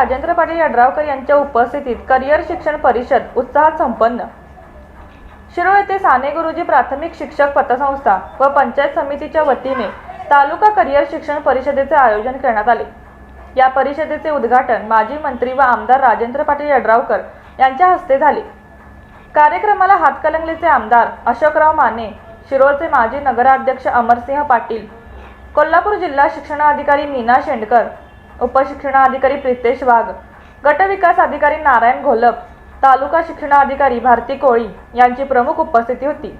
राजेंद्र पाटील यड्रावकर यांच्या उपस्थितीत करिअर शिक्षण परिषद उत्साहात संपन्न. शिरोळ येथे साने गुरुजी प्राथमिक शिक्षक पतसंस्था व पंचायत समितीच्या वतीने तालुका करिअर शिक्षण परिषदेचे आयोजन करण्यात आले. या परिषदेचे उद्घाटन माजी मंत्री व आमदार राजेंद्र पाटील यड्रावकर यांच्या हस्ते झाले. कार्यक्रमाला हातकलंगलीचे आमदार अशोकराव माने शिरोळचे माजी नगराध्यक्ष अमरसिंह पाटील कोल्हापूर जिल्हा शिक्षणाधिकारी मीना शेंडकर उपशिक्षणाधिकारी प्रितेश वाघ गटविकास अधिकारी नारायण घोलप तालुका शिक्षणाधिकारी भारती कोळी यांची प्रमुख उपस्थिती होती.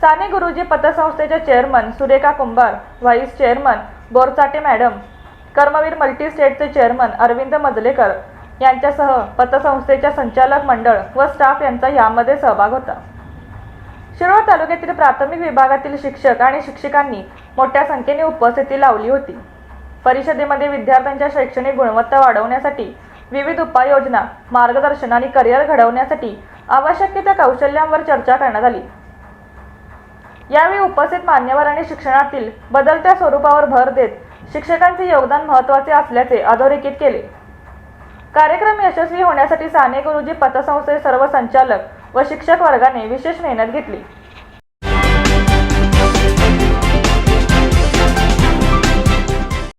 Sane Guruji पतसंस्थेचे chairman Surekha Kumbhar vice chairman Borchate madam Karmaveer multi स्टेटचे chairman Arvind Majlekar यांच्यासह पतसंस्थेच्या संचालक मंडळ व स्टाफ यांचा यामध्ये सहभाग होता. शिरोळ तालुक्यातील प्राथमिक विभागातील शिक्षक आणि शिक्षिकांनी मोठ्या संख्येने उपस्थिती लावली होती. परिषदेमध्ये विद्यार्थ्यांच्या शैक्षणिक गुणवत्ता वाढवण्यासाठी विविध उपाययोजना मार्गदर्शन आणि करिअर घडवण्यासाठी आवश्यक त्या कौशल्यांवर चर्चा करण्यात आली. यावेळी उपस्थित मान्यवर आणि शिक्षणातील बदलत्या स्वरूपावर भर देत शिक्षकांचे योगदान महत्त्वाचे असल्याचे अधोरेखित केले. कार्यक्रम यशस्वी होण्यासाठी साने गुरुजी पतसंस्थेचे सर्व संचालक व शिक्षक वर्गाने विशेष मेहनत घेतली.